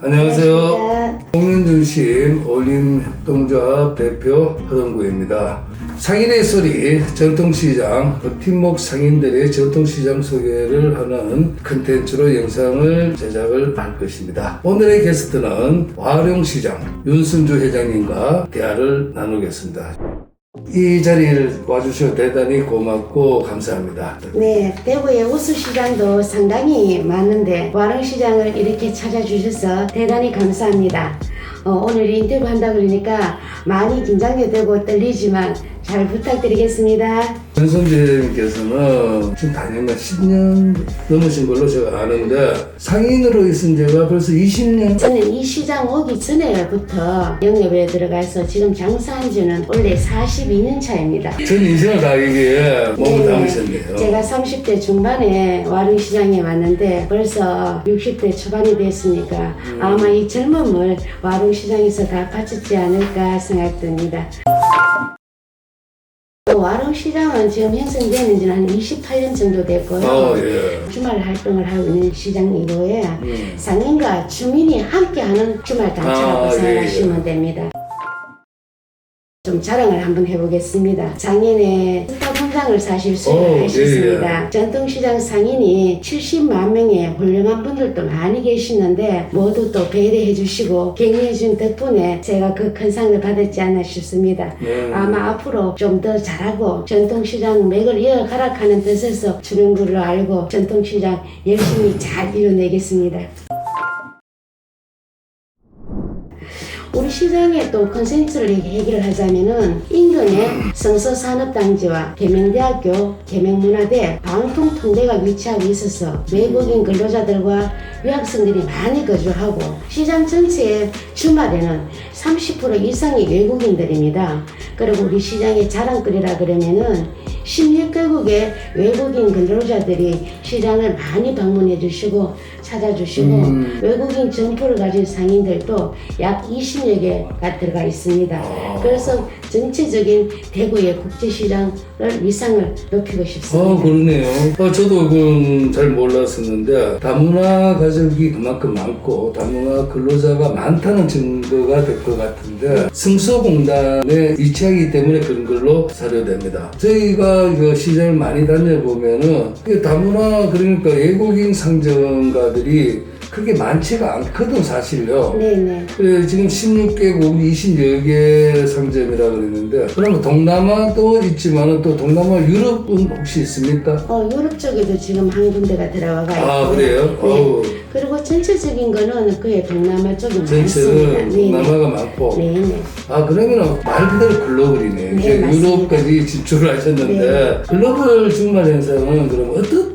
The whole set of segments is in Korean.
안녕하세요. 공연중심 올림협동조합 대표 허동구입니다. 상인의 소리 전통시장 그 팀목 상인들의 전통시장 소개를 하는 컨텐츠로 영상을 제작을 할 것입니다. 오늘의 게스트는 와룡시장 윤순주 회장님과 대화를 나누겠습니다. 이 자리를 와주셔서 대단히 고맙고 감사합니다. 네, 대구의 우수시장도 상당히 많은데 와릉시장을 이렇게 찾아주셔서 대단히 감사합니다. 어, 오늘 인터뷰 한다 그러니까 많이 긴장도 되고 떨리지만 잘 부탁드리겠습니다. 윤선재 회장님께서는 지금 다니면 10년 넘으신 걸로 제가 아는데 상인으로 있은 지가 벌써 20년 저는 이 시장 오기 전에부터 영업에 들어가서 지금 장사한 지는 원래 42년 차입니다. 전 인생을 다 이게 몸을 담으셨네요. 제가 30대 중반에 와릉시장에 왔는데 벌써 60대 초반이 됐으니까 음. 아마 이 젊음을 와릉시장에서 다 바쳤지 않을까 생각됩니다. 와릉시장은 지금 형성되는 지는 한 28년 정도 됐고요. 어, 예. 주말 활동을 하고 있는 시장이고요. 음. 상인과 주민이 함께하는 주말 단체라고 아, 예, 생각하시면 됩니다. 좀 자랑을 한번 해보겠습니다. 본 상을 사실 오, 수여하셨습니다. 예, 전통시장 상인이 70만 명의 훌륭한 분들도 많이 계시는데 모두 또 배려해 주시고 격려해 준 덕분에 제가 그 큰 상을 받았지 않나 싶습니다. 네. 아마 앞으로 좀 더 잘하고 전통시장 맥을 이어가라 하는 뜻에서 주는 걸로 알고 전통시장 열심히 잘 이뤄내겠습니다. 우리 시장의 또 컨센트를 얘기를 하자면은 인근에 성서산업단지와 계명대학교, 계명문화대, 방통통대가 위치하고 있어서 외국인 근로자들과 유학생들이 많이 거주하고 시장 전체의 주말에는 30% 이상이 외국인들입니다. 그리고 우리 시장의 자랑거리라 그러면은 16개국의 외국인 근로자들이 시장을 많이 방문해 주시고 찾아주시고 음. 외국인 점포를 가진 상인들도 약 20여 개가 들어가 있습니다. 그래서 전체적인 대구의 국제시장을 위상을 높이고 아, 싶습니다. 그러네요. 어, 저도 그건 잘 몰랐었는데, 다문화 가족이 그만큼 많고, 다문화 근로자가 많다는 증거가 될 것 같은데, 승소공단에 위치하기 때문에 그런 걸로 사료됩니다. 저희가 그 시장을 많이 다녀보면은, 이 다문화, 그러니까 외국인 상점가들이 그렇게 많지가 않거든, 사실요. 네네. 그래, 지금 16개국 20여 개 상점이라 그랬는데, 그러면 동남아도 있지만은 또 동남아 유럽은 혹시 있습니까? 어, 유럽 쪽에도 지금 한 군데가 들어가 있고. 아, 그래요? 네. 어우. 그리고 전체적인 거는 그의 동남아 쪽이 많습니다. 전체는 네네. 동남아가 많고. 네 네. 아, 그러면 말 그대로 글로벌이네. 네, 이제 맞습니다. 유럽까지 진출을 하셨는데, 네. 글로벌 주말 행사는 그럼 어떤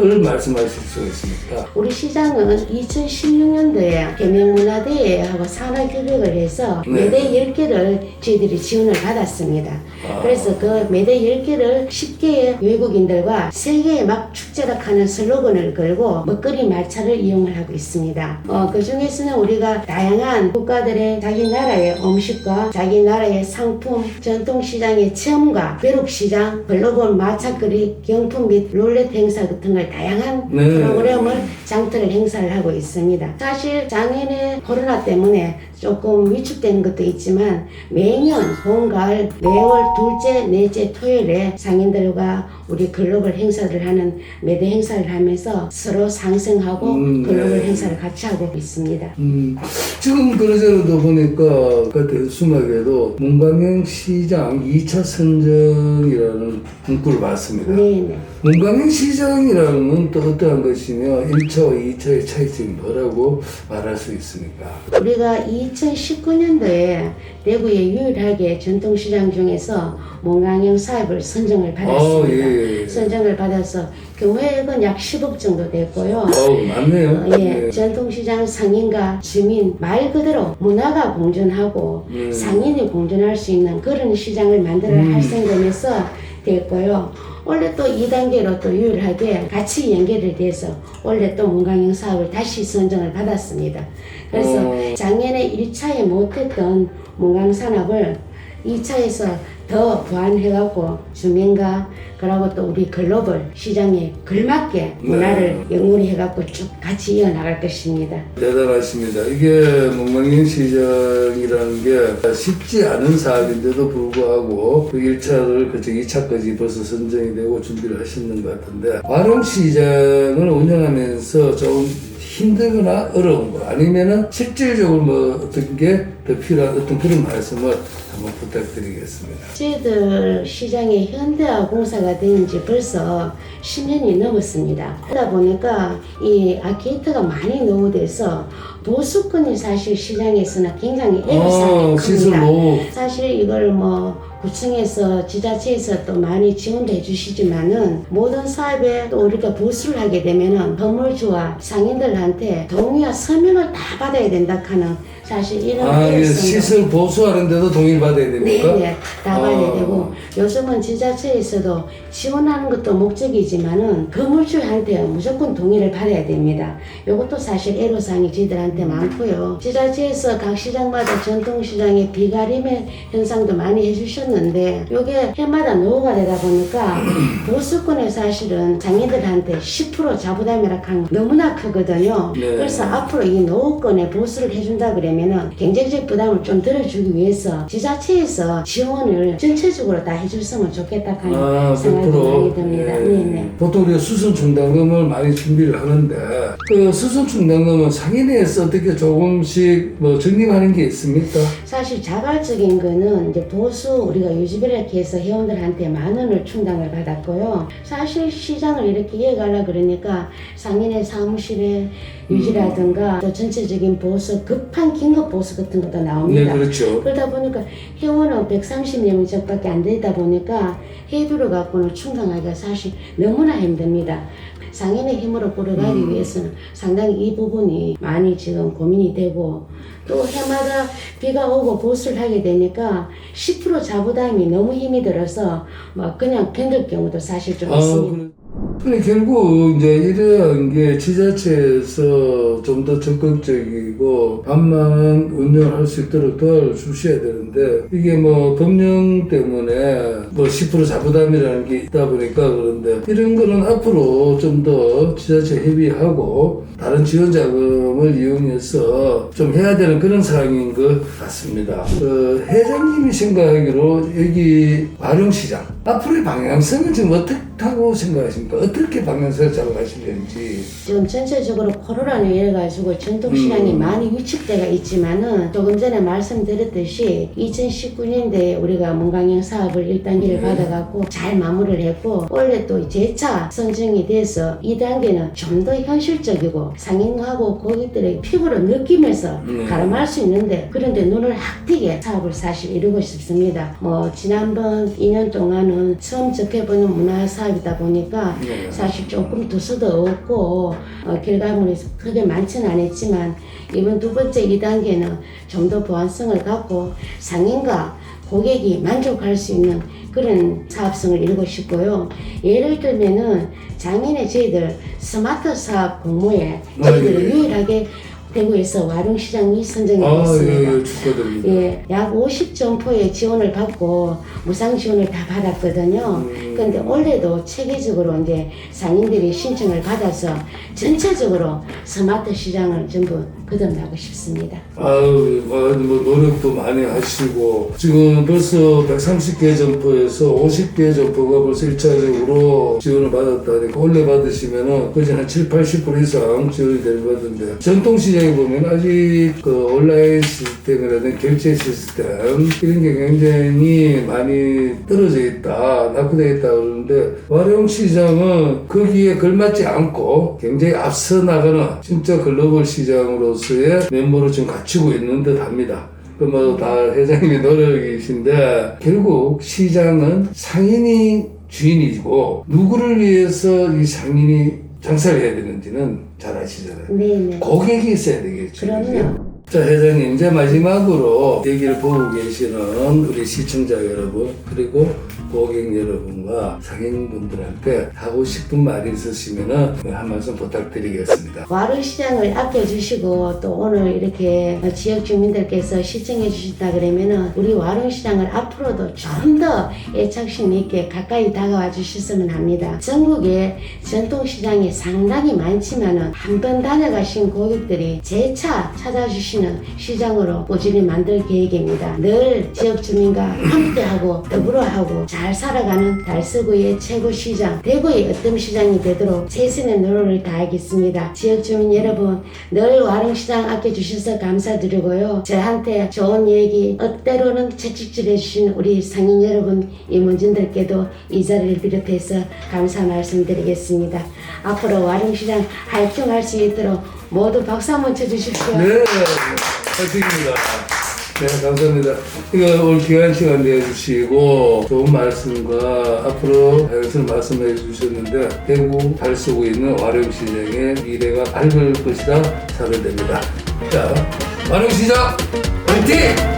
걸 말씀하실 수 있습니까? 우리 시장은 2016년도에 계명문화대회하고 산하교육을 해서 네. 매대 10개를 저희들이 지원을 받았습니다. 아. 그래서 그 매대 10개를 10개의 외국인들과 세계의 막 축제라 하는 슬로건을 걸고 먹거리 말차를 이용을 하고 있습니다. 어, 그 중에서는 우리가 다양한 국가들의 자기 나라의 음식과 자기 나라의 상품, 전통시장의 체험과 외국시장, 글로벌 마차거리 경품 및 롤렛 행사 같은 걸 다양한 네. 프로그램을 장터를 행사를 하고 있습니다. 사실 작년에 코로나 때문에 조금 위축되는 것도 있지만 매년 봄, 가을, 매월 둘째, 넷째, 토요일에 상인들과 우리 글로벌 행사를 하는 매대 행사를 하면서 서로 상생하고 음, 글로벌 네. 행사를 같이 하고 있습니다. 음, 지금 그러자로도 보니까 그 대수막에도 문광영 시장 2차 선정이라는 문구를 봤습니다. 네 네. 문광영 시장이라는 건또 어떠한 것이며 1차와 2차의 차이점이 뭐라고 말할 수 있습니까? 우리가 2019년도에 대구에 유일하게 전통시장 중에서 문광영 사업을 선정을 받았습니다. 아, 예, 예. 선정을 받아서 경우액은 약 10억 정도 됐고요. 어우, 많네요. 어, 예, 전통시장 상인과 주민 말 그대로 문화가 공존하고 음. 상인이 공존할 수 있는 그런 시장을 만들어 음. 활성되면서 됐고요. 원래 또 2단계로 또 유일하게 같이 연결이 돼서 원래 또 문광영 사업을 다시 선정을 받았습니다. 그래서 어. 작년에 1차에 못했던 문광 산업을 2차에서 더 보완해갖고 주민과 그리고 또 우리 글로벌 시장에 걸맞게 문화를 영우리해갖고 쭉 같이 이어나갈 것입니다. 대단하십니다. 이게 멍멍이 시장이라는 게 쉽지 않은 사업인데도 불구하고 그 1차를 그저 2차까지 벌써 선정이 되고 준비를 하셨는 것 같은데 화룡 시장을 운영하면서 좀 힘들거나 어려운 거 아니면은 실질적으로 뭐 어떤 게 더 필요한 어떤 그런 말씀을 한번 부탁드리겠습니다. 저희들 시장에 현대화 공사가 된 지 벌써 10년이 넘었습니다. 그러다 보니까 이 아키텍트가 많이 노후돼서 보수권이 사실 시장에서는 굉장히 아, 애로사항이 시설 큽니다. 노후 사실 이걸 뭐 구청에서 지자체에서 또 많이 지원도 해주시지만은 모든 사업에 또 우리가 보수를 하게 되면은 건물주와 상인들한테 동의와 서명을 다 받아야 된다 하는 사실 이런 아, 예, 시설 보수하는데도 동의를 받아야 됩니까? 네네 다 봐야 아. 되고 요즘은 지자체에서도 지원하는 것도 목적이지만은 건물주한테 무조건 동의를 받아야 됩니다. 이것도 사실 애로사항이 저희들한테 많고요. 지자체에서 각 시장마다 전통시장의 비가림의 현상도 많이 해주셨는데 이게 해마다 노후가 되다 보니까 보수권에 사실은 장애들한테 10% 자부담이라 하는 게 너무나 크거든요. 네. 그래서 앞으로 이 노후권에 보수를 해준다 그러면 은 경제적 부담을 좀 덜어주기 위해서 지자체에서 지원을 전체적으로 다 해줬으면 좋겠다 하는 아, 생각이 100%. 많이 듭니다. 예. 네 네. 보통 우리가 수선 충당금을 많이 준비를 하는데 그 수선 충당금은 상인회에서 어떻게 조금씩 뭐 적립하는 게 있습니까? 사실 자발적인 거는 이제 보수 우리가 유지비를 해서 회원들한테 만 원을 충당을 받았고요. 사실 시장을 이렇게 이어가려 그러니까 상인의 사무실의 유지라든가 또 전체적인 보수 급한 긴급 보수 같은 것도 네, 나옵니다. 그렇죠. 그러다 보니까 회원은 130명 정도밖에 안 되다 보니까 회비를 갖고는 충당하기가 사실 너무나 힘듭니다. 상인의 힘으로 끌어가기 음. 위해서는 상당히 이 부분이 많이 지금 고민이 되고 또 해마다 비가 오고 보수를 하게 되니까 10% 자부담이 너무 힘이 들어서 뭐 그냥 견딜 경우도 사실 좀 아, 있습니다. 그래. 근데 결국 이제 이러한 게 지자체에서 좀 더 적극적이고 반만 운영할 수 있도록 도와주셔야 되는데 이게 뭐 법령 때문에 뭐 10% 자부담이라는 게 있다 보니까 그런데 이런 거는 앞으로 좀 더 지자체 협의하고 다른 지원 자금을 이용해서 좀 해야 되는 그런 상황인 것 같습니다. 그 회장님이 생각하기로 여기 화룡시장 앞으로의 방향성은 지금 어떻다고 생각하십니까? 어떻게 방향성을 잡아가시는지 지금 전체적으로 코로나로 인해 가지고 전통 시장이 음. 많이 위축돼가 있지만은 조금 전에 말씀드렸듯이 2019년도에 우리가 문광영 사업을 1단계를 네. 받아갖고 잘 마무리를 했고 원래 또 재차 선정이 돼서 2단계는 좀 더 현실적이고 상인하고 고객들의 피부로 느끼면서 네. 가름할 수 있는데 그런데 눈을 확 띄게 사업을 사실 이루고 싶습니다. 뭐 지난번 2년 동안은 처음 접해보는 문화 사업이다 보니까 네. 사실 조금 두수도 없고 어, 결과물이 크게 많지는 않았지만 이번 두 번째 2단계는 좀 더 보완성을 갖고 상인과 고객이 만족할 수 있는 그런 사업성을 이루고 싶고요. 예를 들면은 작년에 저희들 스마트 사업 공모에 아, 저희들이 예. 유일하게 대구에서 와룡시장이 선정이 아, 됐습니다. 예, 예, 축하드립니다. 예, 약 50점포의 지원을 받고 무상 지원을 다 받았거든요. 음. 근데 올해도 체계적으로 이제 상인들이 신청을 받아서 전체적으로 스마트 시장을 전부 거듭나고 싶습니다. 아유, 뭐, 뭐 노력도 많이 하시고 지금 벌써 130개 점포에서 50개 점포가 벌써 1차적으로 지원을 받았다니까 원래 받으시면은 거의 한 7, 80% 이상 지원이 될 받은데 전통시장 에 보면 아직 그 온라인 시스템이라든 결제 시스템 이런 게 굉장히 많이 떨어져 있다, 낙후되어 있다 그러는데 와룡시장은 거기에 걸맞지 않고 굉장히 앞서 나가는 진짜 글로벌 시장으로서의 면모를 지금 갖추고 있는 듯 합니다. 그뭐다 회장님의 노력이신데 결국 시장은 상인이 주인이고 누구를 위해서 이 상인이 장사를 해야 되는지는 잘 아시잖아요. 네 네. 고객이 있어야 되겠죠. 그죠? 그럼요. 자, 회장님, 이제 마지막으로 얘기를 보고 계시는 우리 시청자 여러분, 그리고 고객 여러분과 상인분들한테 하고 싶은 말이 있으시면 한 말씀 부탁드리겠습니다. 와르 시장을 아껴주시고 또 오늘 이렇게 지역 주민들께서 시청해 주신다 그러면은 우리 와르 시장을 앞으로도 좀 더 애착심 있게 가까이 다가와 주셨으면 합니다. 전국에 전통 시장이 상당히 많지만은 한 번 다녀가신 고객들이 재차 찾아주 시는 시장으로 꾸준히 만들 계획입니다. 늘 지역 주민과 함께하고 더불어하고 잘 살아가는 달서구의 최고 시장, 대구의 어떤 시장이 되도록 최선의 노력을 다하겠습니다. 지역 주민 여러분, 늘 와릉시장 아껴주셔서 감사드리고요. 저한테 좋은 얘기, 어때로는 채찍질 해주신 우리 상인 여러분, 임원진들께도 이 자리를 비롯해서 감사 말씀드리겠습니다. 앞으로 와릉시장 활동할 수 있도록 모두 박수 한번 쳐주십시오. 네, 파이팅입니다. 네, 감사합니다. 이거 오늘 귀한 시간 내주시고 좋은 말씀과 앞으로 다양한 말씀해 주셨는데 대구 달서구 있는 와룡시장의 미래가 밝을 것이다 사료됩니다. 자, 와룡시장 화이팅!